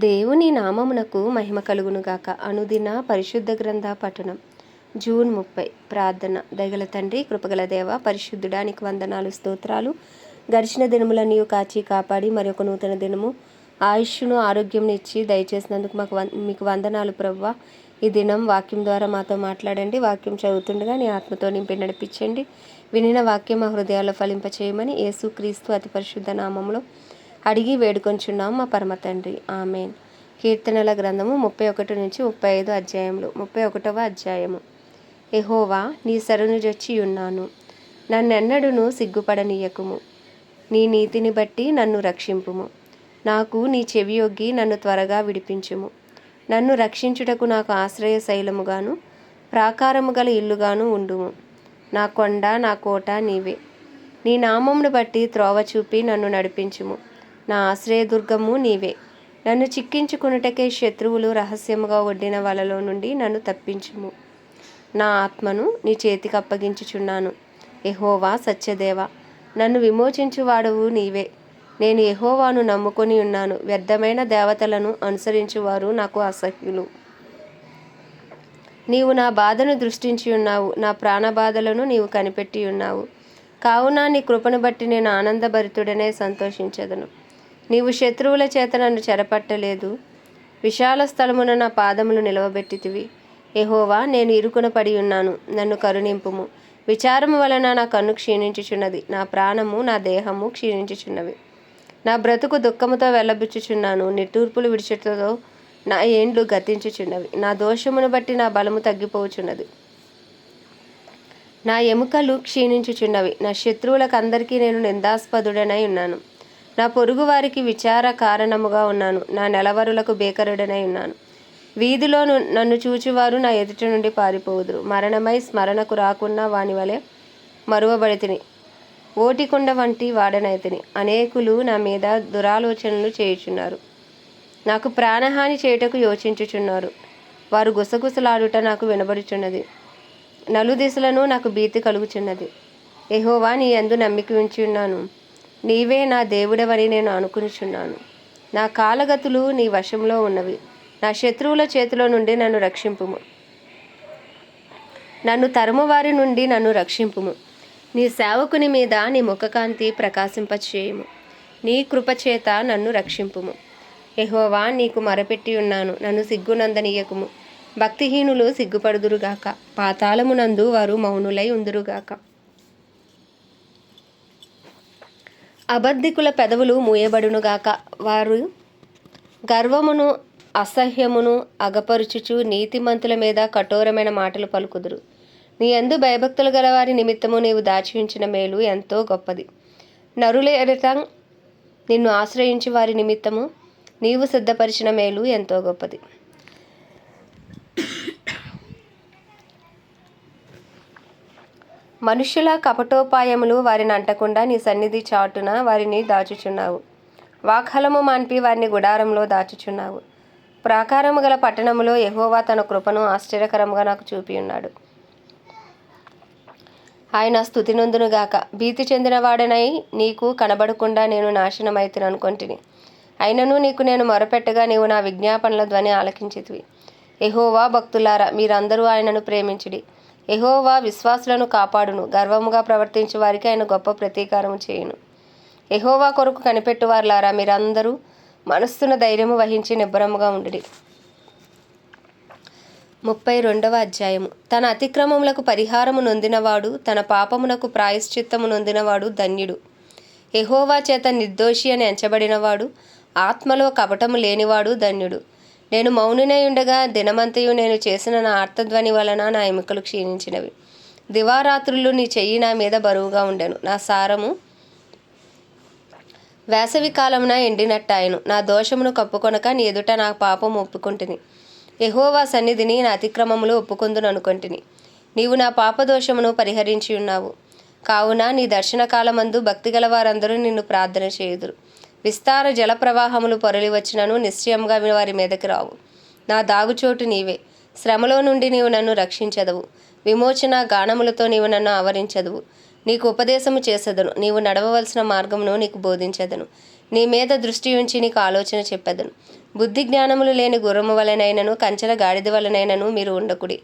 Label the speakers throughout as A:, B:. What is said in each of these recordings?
A: దేవుని నామమునకు మహిమ కలుగునుగాక. అనుదిన పరిశుద్ధ గ్రంథ పఠనం. జూన్ ముప్పై. ప్రార్థన. దయగల తండ్రి కృపగల దేవ పరిశుద్ధుడానికి వందనాలు స్తోత్రాలు. గడిచిన దినముల నీవు కాచి కాపాడి మరి ఒక నూతన దినము ఆయుష్ను ఆరోగ్యం ఇచ్చి దయచేసినందుకు మాకు వం మీకు వందనాలు ప్రవ్వ. ఈ దినం వాక్యం ద్వారా మాతో మాట్లాడండి. వాక్యం చదువుతుండగా నీ ఆత్మతో నింపి నడిపించండి. వినిన వాక్యం మా హృదయాల్లో ఫలింపచేయమని యేసు క్రీస్తు అతి పరిశుద్ధ నామంలో అడిగి వేడుకొంచున్నాం మా పరమ తండ్రి. ఆమెన్. కీర్తనల గ్రంథము ముప్పై ఒకటి నుంచి ముప్పై ఐదు అధ్యాయములు. ముప్పై ఒకటవ అధ్యాయము. ఎహోవా నీ సరును జొచ్చి ఉన్నాను నన్నెన్నడును సిగ్గుపడనీయకుము. నీ నీతిని బట్టి నన్ను రక్షింపుము. నాకు నీ చెవియొగ్గి నన్ను త్వరగా విడిపించుము. నన్ను రక్షించుటకు నాకు ఆశ్రయ శైలముగాను ప్రాకారము గల ఇల్లుగాను ఉండుము. నా కొండ నా కోట నీవే. నీ నామమును బట్టి త్రోవ చూపి నన్ను నడిపించుము. నా ఆశ్రయదుర్గము నీవే. నన్ను చిక్కించుకున్నటకే శత్రువులు రహస్యముగా ఒడ్డిన వలలో నుండి నన్ను తప్పించుము. నా ఆత్మను నీ చేతికి అప్పగించుచున్నాను. ఎహోవా సత్యదేవ నన్ను విమోచించువాడవు నీవే. నేను ఎహోవాను నమ్ముకొని ఉన్నాను. వ్యర్థమైన దేవతలను అనుసరించువారు నాకు అసహ్యులు. నీవు నా బాధను దృష్టించి ఉన్నావు. నా ప్రాణబాధలను నీవు కనిపెట్టి ఉన్నావు. కావున నీ కృపను బట్టి నేను ఆనందభరితుడనే సంతోషించదను. నీవు శత్రువుల చేత నన్ను చెరపట్టలేదు. విశాల స్థలమున నా పాదములు నిలవబెట్టితివి. ఎహోవా నేను ఇరుకున పడి ఉన్నాను. నన్ను కరుణింపుము. విచారము వలన నా కన్ను క్షీణించుచున్నది. నా ప్రాణము నా దేహము క్షీణించుచున్నవి. నా బ్రతుకు దుఃఖముతో వెళ్ళబుచ్చుచున్నాను నిట్టూర్పులు విడిచుటతో నా ఏండ్లు గతించుచున్నవి. నా దోషమును బట్టి నా బలము తగ్గిపోచున్నది. నా ఎముకలు క్షీణించుచున్నవి. నా శత్రువులకు అందరికీ నేను నిందాస్పదుడనై ఉన్నాను. నా పొరుగు వారికి విచార కారణముగా ఉన్నాను. నా నెలవరులకు బేకరుడనై ఉన్నాను. వీధిలో నన్ను చూచివారు నా ఎదుటి నుండి పారిపోదురు మరణమై స్మరణకు రాకున్నా వాని వలె మరువబడితిని. ఓటికొండ వంటి వాడనైతిని. అనేకులు నా మీద దురాలోచనలు చేయుచున్నారు. నాకు ప్రాణహాని చేయుటకు యోచించుచున్నారు. వారు గుసగుసలాడుట నాకు వినబడుచున్నది. నలుదిశలను నాకు భీతి కలుగుచున్నది. ఎహోవా నీ ఎందు నమ్మిక ఉంచి ఉన్నాను. నీవే నా దేవుడవని నేను అనుకునిచున్నాను. నా కాలగతులు నీ వశంలో ఉన్నవి. నా శత్రువుల చేతిలో నుండి నన్ను రక్షింపుము. నన్ను తరుమువారి నుండి నన్ను రక్షింపుము. నీ సేవకుని మీద నీ ముఖకాంతి ప్రకాశింపచేయము. నీ కృపచేత నన్ను రక్షింపుము. ఎహోవా నీకు మరపెట్టి ఉన్నాను. నన్ను సిగ్గునందనీయకుము. భక్తిహీనులు సిగ్గుపడుదురుగాక. పాతాళమునందు వారు మౌనులై ఉందురుగాక. అబద్ధికుల పెదవులు మూయబడునుగాక. వారు గర్వమును అసహ్యమును అగపరుచుచు నీతిమంతుల మీద కఠోరమైన మాటలు పలుకుదురు. నీ ఎందు భయభక్తులు గల వారి నిమిత్తము నీవు దాచి ఉంచిన మేలు ఎంతో గొప్పది. నరుల ఎడట నిన్ను ఆశ్రయించి వారి నిమిత్తము నీవు సిద్ధపరిచిన మేలు ఎంతో గొప్పది. మనుష్యుల కపటోపాయములు వారిని అంటకుండా నీ సన్నిధి చాటున వారిని దాచుచున్నావు. వాకలము మాన్పి వారిని గుడారంలో దాచుచున్నావు. ప్రాకారము గల పట్టణములో ఎహోవా తన కృపను ఆశ్చర్యకరముగా నాకు చూపి ఉన్నాడు ఆయన స్థుతి నొందునుగాక భీతి చెందినవాడనై నీకు కనబడకుండా నేను నాశనమైతును అనుకొంటిని అయినను నీకు నేను మొరపెట్టగా నీవు నా విజ్ఞాపనల ధ్వని ఆలకించితివి. ఎహోవా భక్తులారా మీరందరూ ఆయనను ప్రేమించుడి. ఎహోవా విశ్వాసులను కాపాడును. గర్వముగా ప్రవర్తించే వారికి ఆయన గొప్ప ప్రతీకారము చేయును. ఎహోవా కొరకు కనిపెట్టువారులారా మీరందరూ మనస్సును ధైర్యము వహించి నిబ్బరముగా ఉండి ముప్పై రెండవ అధ్యాయము. తన అతిక్రమములకు పరిహారము నొందినవాడు తన పాపమునకు ప్రాయశ్చిత్తము నొందినవాడు ధన్యుడు. ఎహోవా చేత నిర్దోషి అని ఎంచబడినవాడు ఆత్మలో కపటము లేనివాడు ధన్యుడు. నేను మౌనినై ఉండగా దినమంతయు నేను చేసిన నా ఆర్తధ్వని వలన నా ఎముకలు క్షీణించినవి. దివారాత్రులు నీ చెయ్యి నా మీద బరువుగా ఉండెను. నా సారము వేసవి కాలమున ఎండినట్టాయను. నా దోషమును కప్పుకొనక నీ ఎదుట నా పాపం ఒప్పుకుంటుని. ఎహోవా సన్నిధిని నా అతిక్రమములు ఒప్పుకుందును అనుకొంటిని. నీవు నా పాపదోషమును పరిహరించి ఉన్నావు కావున నీ దర్శన కాలమందు భక్తిగల వారందరూ నిన్ను ప్రార్థన చేయుదురు. విస్తార జల ప్రవాహములు పొరలి వచ్చినను నిశ్చయంగా వారి మీదకి రావు. నా దాగుచోటు నీవే. శ్రమలో నుండి నీవు నన్ను రక్షించదవు. విమోచన గానములతో నీవు నన్ను ఆవరించదువు. నీకు ఉపదేశము చేసేదను. నీవు నడవవలసిన మార్గమును నీకు బోధించదను. నీ మీద దృష్టి ఉంచి నీకు ఆలోచన చెప్పెదను. బుద్ధి జ్ఞానములు లేని గుర్రము వలనైనను కంచెల గాడిద వలనైనను మీరు ఉండకుడి.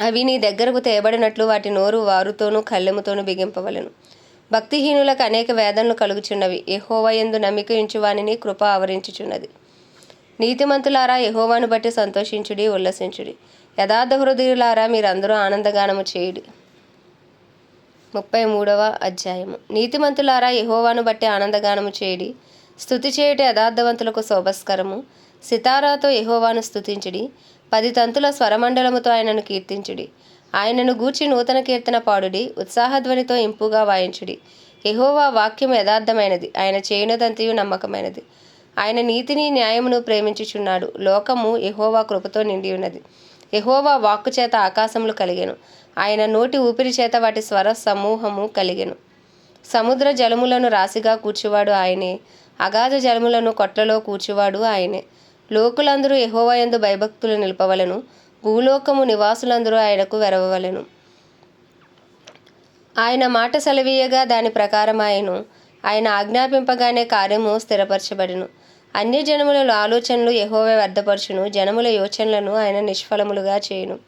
A: అవి నీ దగ్గరకు తేబడినట్లు వాటి నోరు వారుతోనూ కళ్ళెముతోనూ బిగింపవలను. భక్తిహీనులకు అనేక వేదనలు కలుగుచున్నవి. యహోవయందు నమ్మిక ఉంచువానిని కృప ఆవరించుచున్నది. నీతిమంతులారా యహోవాను బట్టి సంతోషించుడి ఉల్లసించుడి. యథార్థ హృదయులారా మీరందరూ ఆనందగానము చేయుడి. ముప్పై మూడవ అధ్యాయము. నీతిమంతులారా యహోవాను బట్టి ఆనందగానము చేయుడి. స్థుతి చేయుట యథార్థవంతులకు శోభస్కరము. సితారాతో యహోవాను స్థుతించుడి పది తంతుల స్వరమండలముతో ఆయనను కీర్తించుడి. ఆయనను గూర్చి నూతన కీర్తన పాడుడి ఉత్సాహధ్వనితో ఇంపుగా వాయించుడి. ఎహోవా వాక్యం యథార్థమైనది ఆయన చేయనదంతయు నమ్మకమైనది. ఆయన నీతిని న్యాయమును ప్రేమించుచున్నాడు. లోకము ఎహోవా కృపతో నిండి ఉన్నది ఎహోవా వాక్కు చేత ఆకాశములు కలిగెను. ఆయన నోటి ఊపిరి చేత వాటి స్వర సమూహము కలిగెను. సముద్ర జలములను రాశిగా కూర్చువాడు ఆయనే. అగాధ జలములను కొట్లలో కూర్చువాడు ఆయనే. లోకులందరూ యెహోవాయందు భయభక్తులు నిలపవలను. భూలోకము నివాసులందరూ ఆయనకు వెరవవలెను. ఆయన మాట సెలవీయగా దాని ప్రకారం ఆయను ఆయన ఆజ్ఞాపింపగానే కార్యము స్థిరపరచబడిను. అన్యజనముల ఆలోచనలు ఎహోవే వ్యర్థపరచును. జనముల యోచనలను ఆయన నిష్ఫలములుగా చేయును.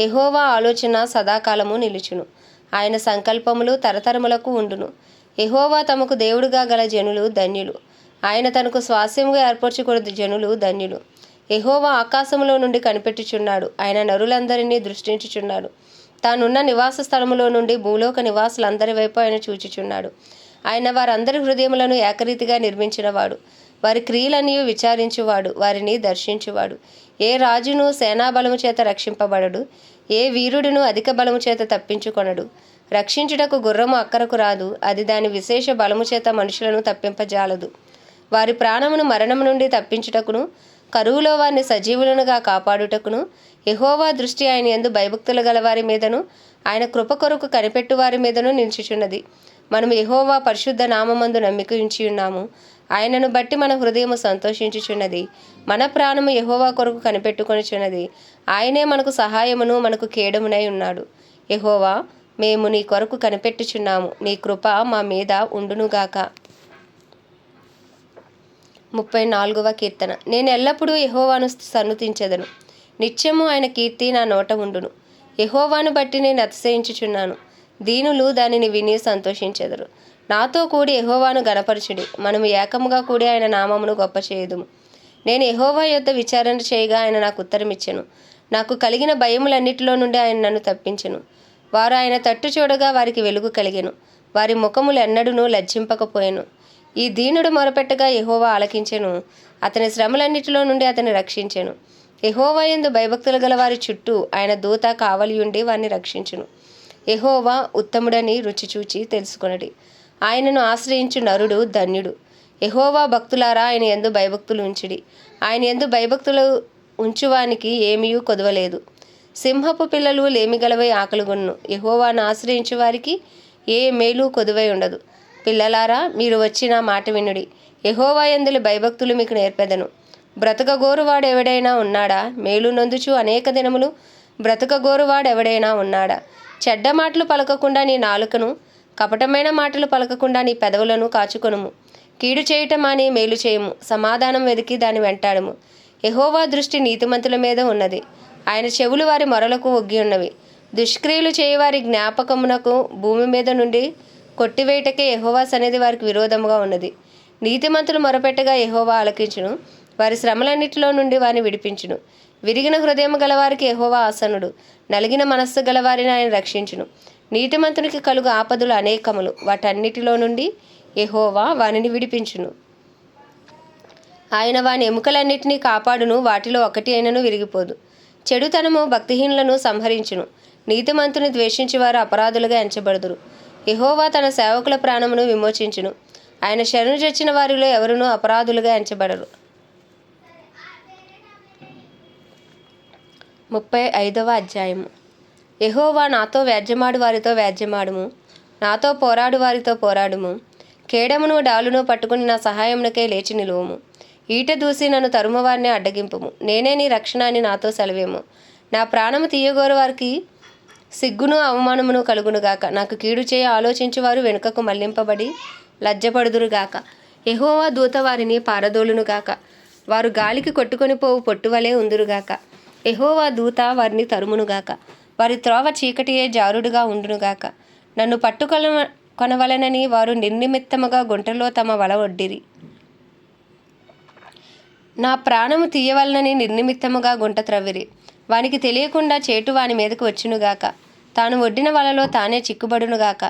A: ఎహోవా ఆలోచన సదాకాలము నిలుచును. ఆయన సంకల్పములు తరతరములకు ఉండును. ఎహోవా తమకు దేవుడుగా గల జనులు ధన్యులు. ఆయన తనకు స్వాస్యముగా ఏర్పరచుకున్న జనులు ధన్యులు. ఎహోవా ఆకాశములో నుండి కనిపెట్టుచున్నాడు. ఆయన నరులందరినీ దృష్టించుచున్నాడు. తానున్న నివాస స్థలములో నుండి భూలోక నివాసులందరి వైపు ఆయన చూచుచున్నాడు. ఆయన వారందరి హృదయములను ఏకరీతిగా నిర్మించినవాడు. వారి క్రియలన్నీ విచారించువాడు. వారిని దర్శించువాడు. ఏ రాజును సేనాబలము చేత రక్షింపబడడు. ఏ వీరుడును అధిక బలము చేత తప్పించుకొనడు. రక్షించుటకు గుర్రము అక్కరకు రాదు. అది దాని విశేష బలము చేత మనుషులను తప్పింపజాలదు. వారి ప్రాణమును మరణము నుండి తప్పించుటకును కరువులో వారిని సజీవులనుగా కాపాడుటకును ఎహోవా దృష్టి ఆయన ఎందు భయభక్తులు గలవారి మీదను ఆయన కృప కొరకు కనిపెట్టు వారి మీదను నిలిచిచున్నది మనం ఎహోవా పరిశుద్ధ నామమందు నమ్మిక ఉంచి ఉన్నాము. ఆయనను బట్టి మన హృదయము సంతోషించుచున్నది. మన ప్రాణము ఎహోవా కొరకు కనిపెట్టుకొనిచున్నది. ఆయనే మనకు సహాయమును మనకు కేడమునై ఉన్నాడు. ఎహోవా మేము నీ కొరకు కనిపెట్టుచున్నాము. నీ కృప మా మీద ఉండునుగాక. ముప్పై నాలుగవ కీర్తన. నేను ఎల్లప్పుడూ యహోవాను సన్నుతించెదను. నిత్యము ఆయన కీర్తి నా నోట ఉండును. యహోవాను బట్టి నేను అతిశయించుచున్నాను. దీనులు దానిని విని సంతోషించెదరు. నాతో కూడి యహోవాను గణపరచుడి మనము ఏకముగా కూడి ఆయన నామమును గొప్ప చేయదుము. నేను యహోవా యొద్ద విచారణ చేయగా ఆయన నాకు ఉత్తరమిచ్చెను. నాకు కలిగిన భయములన్నిటిలో నుండి ఆయన నన్ను తప్పించెను. వారు ఆయన తట్టు చూడగా వారికి వెలుగు కలిగెను. వారి ముఖములు ఎన్నడూనూ లజ్జింపకపోయాను. ఈ దీనుడు మొరపెట్టగా యహోవా ఆలకించెను. అతని శ్రమలన్నిటిలో నుండి అతని రక్షించెను. యహోవా ఎందు భయభక్తులు గల వారి చుట్టూ ఆయన దూత కావలియుండి వారిని రక్షించును. యహోవా ఉత్తముడని రుచి చూచి తెలుసుకొనడి. ఆయనను ఆశ్రయించు నరుడు ధన్యుడు. యహోవా భక్తులారా ఆయన ఎందు భయభక్తులు ఉంచిడి. ఆయన ఎందు భయభక్తులు ఉంచువానికి ఏమీ కొదవలేదు. సింహపు పిల్లలు లేమిగలవై ఆకలిగొన్ను. యహోవాను ఆశ్రయించు వారికి ఏ మేలు కొదువై ఉండదు. పిల్లలారా మీరు వచ్చిన మాట వినుడి. యహోవాయందులు భయభక్తులు మీకు నేర్పెదను. బ్రతకగోరువాడు ఎవడైనా ఉన్నాడా? మేలు నొందుచు అనేక దినములు బ్రతకగోరువాడు ఎవడైనా ఉన్నాడా? చెడ్డ మాటలు పలకకుండా నీ నాలుకను కపటమైన మాటలు పలకకుండా నీ పెదవులను కాచుకొనుము. కీడు చేయటం అని మేలు చేయము? సమాధానం వెతికి దాని వెంటాడము. ఎహోవా దృష్టి నీతిమంతుల మీద ఉన్నది. ఆయన చెవులు వారి మొరలకు ఒగ్గి ఉన్నవి. దుష్క్రియలు చేయవారి జ్ఞాపకమునకు భూమి మీద నుండి కొట్టివేయటకే యెహోవా సన్నిధి వారికి విరోధముగా ఉన్నది. నీతిమంతులు మొరపెట్టగా ఎహోవా ఆలకించును. వారి శ్రమలన్నిటిలో నుండి వారిని విడిపించును. విరిగిన హృదయం గలవారికి ఎహోవా ఆసనుడు. నలిగిన మనస్సు గలవారిని ఆయన రక్షించును. నీతిమంతునికి కలుగు ఆపదలు అనేకములు. వాటన్నిటిలో నుండి ఎహోవా వానిని విడిపించును. ఆయన వాని ఎముకలన్నిటినీ కాపాడును. వాటిలో ఒకటి అయినను విరిగిపోదు. చెడుతనము భక్తిహీనులను సంహరించును. నీతిమంతుని ద్వేషించి వారు అపరాధులుగా ఎంచబడుదురు. యెహోవా తన సేవకుల ప్రాణమును విమోచించును. ఆయన శరణు చచ్చిన వారిలో ఎవరునూ అపరాధులుగా ఎంచబడరు. ముప్పై ఐదవ అధ్యాయము. ఎహోవా నాతో వ్యాజ్యమాడు వారితో వ్యాజ్యమాడుము. నాతో పోరాడు వారితో పోరాడుము. కేడమును డాలును పట్టుకుని నా సహాయమునకై లేచి నిలువము. ఈట దూసి నన్ను తరుమవారిని అడ్డగింపుము. నేనే నీ రక్షణ అని నాతో సెలవేము. నా ప్రాణము తీయగోరు వారికి సిగ్గును అవమానమును కలుగునుగాక. నాకు కీడు చేయ ఆలోచించువారు వెనుకకు మళ్ళింపబడి లజ్జపడుదురుగాక. ఎహోవా దూత వారిని పారదోలునుగాక. వారు గాలికి కొట్టుకొని పోవు పొట్టువలే ఉందురుగాక. ఎహోవా దూత వారిని తరుమునుగాక. వారి త్రోవ చీకటియే జారుడుగా ఉండునుగాక. నన్ను పట్టుకొన కొనవలనని వారు నిర్నిమిత్తముగా గుంటలో తమ వల ఒడ్డిరి. నా ప్రాణము తీయవలనని నిర్నిమిత్తముగా గుంట త్రవ్విరి. వానికి తెలియకుండా చేటు వాని మీదకు వచ్చునుగాక. తాను ఒడ్డిన వలలో తానే చిక్కుబడునుగాక.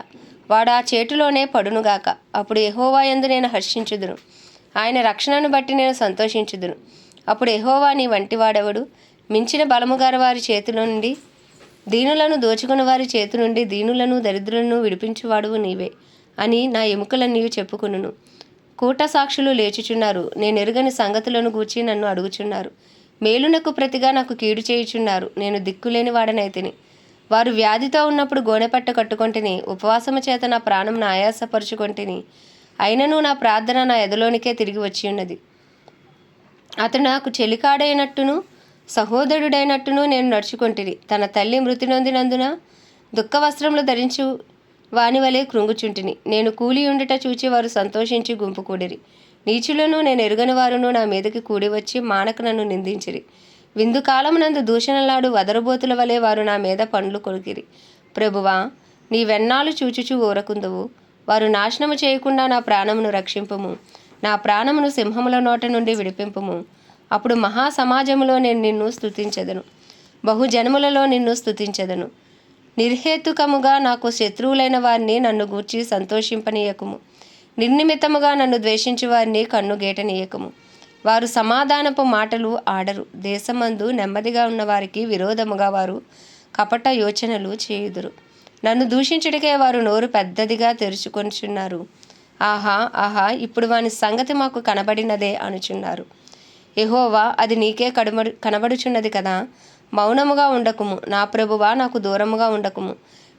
A: వాడు ఆ చేటులోనే పడునుగాక. అప్పుడు ఎహోవా యందు నేను హర్షించుదును. ఆయన రక్షణను బట్టి నేను సంతోషించుదును. అప్పుడు ఎహోవా నీ వంటివాడెవడు? మించిన బలము వారి చేతిలో నుండి దీనులను దోచుకుని వారి చేతి నుండి దీనులను దరిద్రులను విడిపించువాడువు నీవే అని నా ఎముకలన్నీ చెప్పుకును కూట సాక్షులు లేచుచున్నారు. నేను ఎరుగని సంగతులను గూర్చి నన్ను అడుగుచున్నారు. మేలునకు ప్రతిగా నాకు కీడు చేయుచున్నారు. నేను దిక్కులేని వాడనైతిని వారు వ్యాధితో ఉన్నప్పుడు గోనెపట్ట కట్టుకొంటిని ఉపవాసము చేత నా ప్రాణం ఆయాసపరుచుకొంటిని అయినను నా ప్రార్థన నా ఎదలోనికే తిరిగి వచ్చి ఉన్నది అతడు నాకు చెలికాడైనట్టును సహోదరుడైనట్టును నేను నడుచుకుంటుని తన తల్లి మృతి నొందినందున దుఃఖ వస్త్రములు ధరించు వాని వలె కృంగుచుంటిని. నేను కూలి ఉండుట చూచి వారు సంతోషించి గుంపు కూడిరి. నీచులను నేను ఎరుగని వారును నా మీదకి కూడివచ్చి మానక నన్ను నిందించిరి. విందు కాలమునందు దూషణలాడు వదరబోతుల వలె వారు నా మీద పండ్లు కొరికిరి ప్రభువా నీ వెన్నాలు చూచుచు ఊరకుందువు. వారు నాశనము చేయకుండా నా ప్రాణమును రక్షింపము. నా ప్రాణమును సింహముల నోట నుండి విడిపింపుము. అప్పుడు మహాసమాజములో నేను నిన్ను స్థుతించదను బహుజనములలో నిన్ను స్థుతించదను నిర్హేతుకముగా నాకు శత్రువులైన వారిని నన్ను గూర్చి సంతోషింపనీయకుము. నిర్నిమితముగా నన్ను ద్వేషించి వారిని కన్ను గేటనీయకము వారు సమాధానపు మాటలు ఆడరు. దేశమందు నెమ్మదిగా ఉన్న వారికి విరోధముగా వారు కపట యోచనలు చేయుదురు. నన్ను దూషించుటకే వారు నోరు పెద్దదిగా తెరుచుకొనిచున్నారు. ఆహా ఆహా ఇప్పుడు వాని సంగతి మాకు కనబడినదే అనుచున్నారు. ఎహోవా అది నీకే కడుమడు కనబడుచున్నది కదా? మౌనముగా ఉండకుము. నా ప్రభువా నాకు దూరముగా ఉండకుము.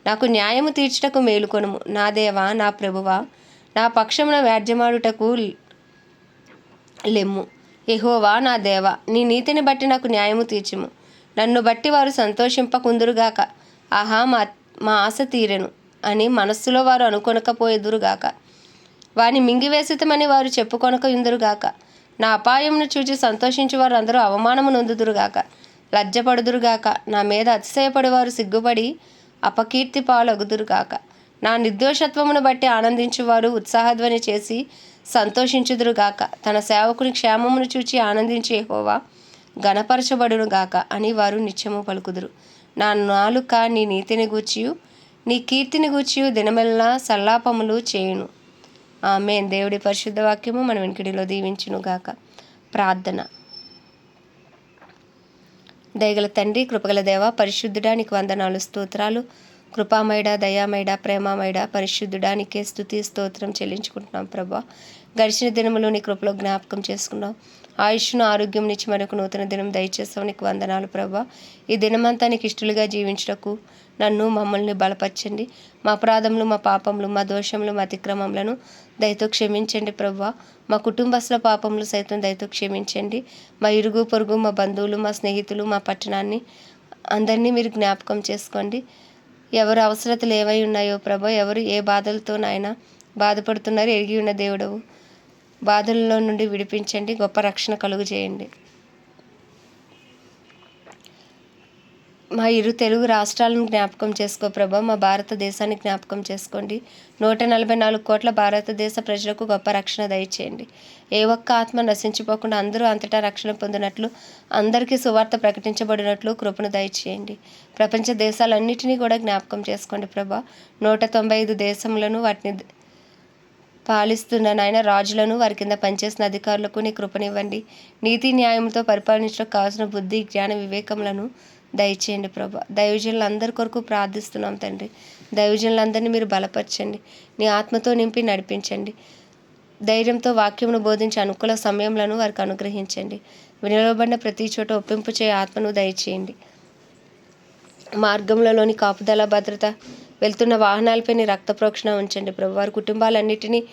A: నాకు న్యాయము తీర్చుటకు మేలుకొనుము. నా దేవా నా ప్రభువా నా పక్షమున వ్యాజ్యమాడుటకు లెమ్ము. ఎహోవా నా దేవా నీ నీతిని బట్టి నాకు న్యాయము తీర్చుము. నన్ను బట్టి వారు సంతోషింపకుందురుగాక. ఆహా మా మా ఆశ తీరెను అని మనస్సులో వారు అనుకొనకపోయేదురుగాక. వాని మింగివేసితమని వారు చెప్పుకొనక ఇందురుగాక నా అపాయంను చూచి సంతోషించి వారు అందరూ అవమానము నొందుదురుగాక. లజ్జపడుదురుగాక. నా మీద అతిశయపడి సిగ్గుపడి అపకీర్తి పాలగుదురుగాక నా నిర్దోషత్వమును బట్టి ఆనందించువారు ఉత్సాహధ్వని చేసి సంతోషించుదురుగాక. తన సేవకుని క్షేమమును చూచి ఆనందించే హోవా గణపరచబడునుగాక అని వారు నిత్యము పలుకుదురు. నా నాలుక నీ నీతిని గూర్చియు నీ కీర్తిని గూర్చియు దినమెల్లా సల్లాపములు చేయును. ఆమె దేవుడి పరిశుద్ధ వాక్యము మన వెంకటిలో దీవించునుగాక. ప్రార్థన. దయగల తండ్రి కృపగల దేవ పరిశుద్ధుడా నీకు వందనాలు స్తోత్రాలు. కృపామయుడ దయామయుడ ప్రేమామయడ పరిశుద్ధుడా నీకే స్థుతి స్తోత్రం చెల్లించుకుంటున్నాం ప్రభా. గడిచిన దినములు నీ కృపలో జ్ఞాపకం చేసుకున్నాం. ఆయుష్ను ఆరోగ్యం నుంచి మరొక నూతన దినం దయచేస్తావు నీకు వందనాలు ప్రభా. ఈ దినమంతా నీకు ఇష్టలుగా జీవించటకు నన్ను మమ్మల్ని బలపరచండి. మా అపరాధములు మా పాపములు మా దోషములు మా అతిక్రమములను దయతో క్షమించండి ప్రభా. మా కుటుంబస్తుల పాపములు సైతం దయతో క్షమించండి. మా ఇరుగు పొరుగు మా బంధువులు మా స్నేహితులు మా పట్టణాన్ని అందరినీ మీరు జ్ఞాపకం చేసుకోండి. ఎవరు అవసరతలు ఏవై ఉన్నాయో ప్రభ ఎవరు ఏ బాధలతో నాయన బాధపడుతున్నారో ఎరిగి ఉన్న దేవుడవు. బాధల్లో నుండి విడిపించండి గొప్ప రక్షణ కలుగు చేయండి మా ఇరు తెలుగు రాష్ట్రాలను జ్ఞాపకం చేసుకో ప్రభా. మా భారతదేశాన్ని జ్ఞాపకం చేసుకోండి. నూట నలభై నాలుగు కోట్ల భారతదేశ ప్రజలకు గొప్ప రక్షణ దయచేయండి. ఏ ఒక్క ఆత్మ నశించిపోకుండా అందరూ అంతటా రక్షణ పొందినట్లు అందరికీ సువార్త ప్రకటించబడినట్లు కృపను దయచేయండి. ప్రపంచ దేశాలన్నిటినీ కూడా జ్ఞాపకం చేసుకోండి ప్రభా. నూట తొంభై ఐదు దేశములను వాటిని పాలిస్తున్న నాయన రాజులను వారి కింద పనిచేసిన అధికారులకు నీ కృపనివ్వండి. నీతి న్యాయంతో పరిపాలించడానికి కావాల్సిన బుద్ధి జ్ఞాన వివేకములను దయచేయండి ప్రభా. దైవజనులందరి కొరకు ప్రార్థిస్తున్నాం తండ్రి. దైవజనులందరినీ మీరు బలపరచండి. నీ ఆత్మతో నింపి నడిపించండి. ధైర్యంతో వాక్యమును బోధించే అనుకూల సమయంలో వారికి అనుగ్రహించండి. వినిలబడిన ప్రతి చోట ఒప్పింపు చేయ ఆత్మను దయచేయండి. మార్గంలోని కాపుదల భద్రత వెళ్తున్న వాహనాలపై నీ రక్త ప్రోక్షణ ఉంచండి ప్రభు. వారి కుటుంబాలన్నిటినీ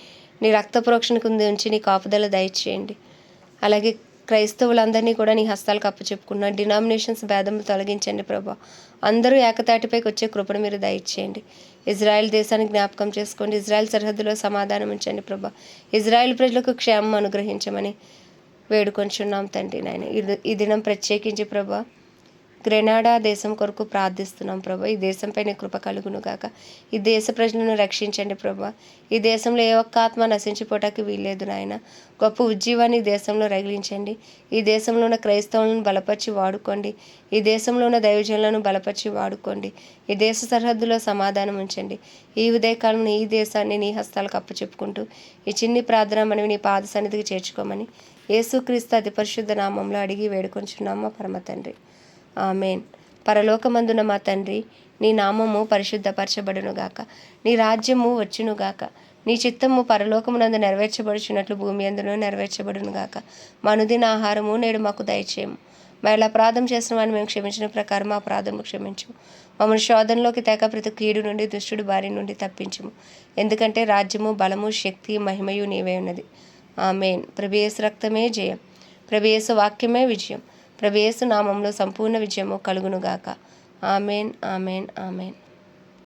A: నీ రక్త ప్రోక్షణ కింద ఉంచి నీ కాపుదల దయచేయండి. అలాగే క్రైస్తవులందరినీ కూడా నీ హస్తాలకు అప్పచెప్పుకున్న డినామినేషన్స్ భేదములు తొలగించండి ప్రభా. అందరూ ఏకతాటిపైకి వచ్చే కృపను మీరు దయచేయండి. ఇజ్రాయెల్ దేశాన్ని జ్ఞాపకం చేసుకోండి. ఇజ్రాయెల్ సరిహద్దులో సమాధానం ఉంచండి ప్రభా. ఇజ్రాయెల్ ప్రజలకు క్షేమం అనుగ్రహించమని వేడుకొంచున్నాం తండ్రి నాయన. ఈ దినం ప్రత్యేకించి ప్రభా గ్రెనాడా దేశం కొరకు ప్రార్థిస్తున్నాం ప్రభా. ఈ దేశంపై నీ కృప కలుగును గాక. ఈ దేశ ప్రజలను రక్షించండి ప్రభా. ఈ దేశంలో ఏ ఒక్క ఆత్మ నశించిపోటానికి వీల్లేదు నాయన. గొప్ప ఉజ్జీవాన్ని ఈ దేశంలో రగిలించండి. ఈ దేశంలో ఉన్న క్రైస్తవులను బలపరిచి వాడుకోండి. ఈ దేశంలో ఉన్న దైవజనులను బలపరిచి వాడుకోండి. ఈ దేశ సరిహద్దులో సమాధానం ఉంచండి. ఈ ఉదయకాలంలో ఈ దేశాన్ని నీ హస్తాలకు అప్పచెప్పుకుంటూ ఈ చిన్ని ప్రార్థన మనవి నీ పాద సన్నిధికి చేర్చుకోమని యేసుక్రీస్తు అతి పరిశుద్ధ నామంలో అడిగి వేడుకొంచున్నామా పరమ తండ్రి. ఆమెన్. పరలోకమందున మా తండ్రి నీ నామము పరిశుద్ధపరచబడునుగాక నీ రాజ్యము వచ్చునుగాక నీ చిత్తము పరలోకమునందు నెరవేర్చబడుచున్నట్లు భూమి అందును నెరవేర్చబడునుగాక మా అనుదిన ఆహారము నేడు మాకు దయచేయము. మరలా అపరాధం చేసిన వాడిని మేము క్షమించిన ప్రకారం మా అపరాధము క్షమించము. మమ్మల్ని శోధనలోకి తేక ప్రతి కీడు నుండి దుష్టుడు బారి నుండి తప్పించుము. ఎందుకంటే రాజ్యము బలము శక్తి మహిమయు నీవే ఉన్నది. ఆమెన్. ప్రభేయస్ రక్తమే జయం. ప్రభేయస్ వాక్యమే విజయం. ప్రభేసు నామంలో సంపూర్ణ విజయము కలుగునుగాక. Amen amen amen.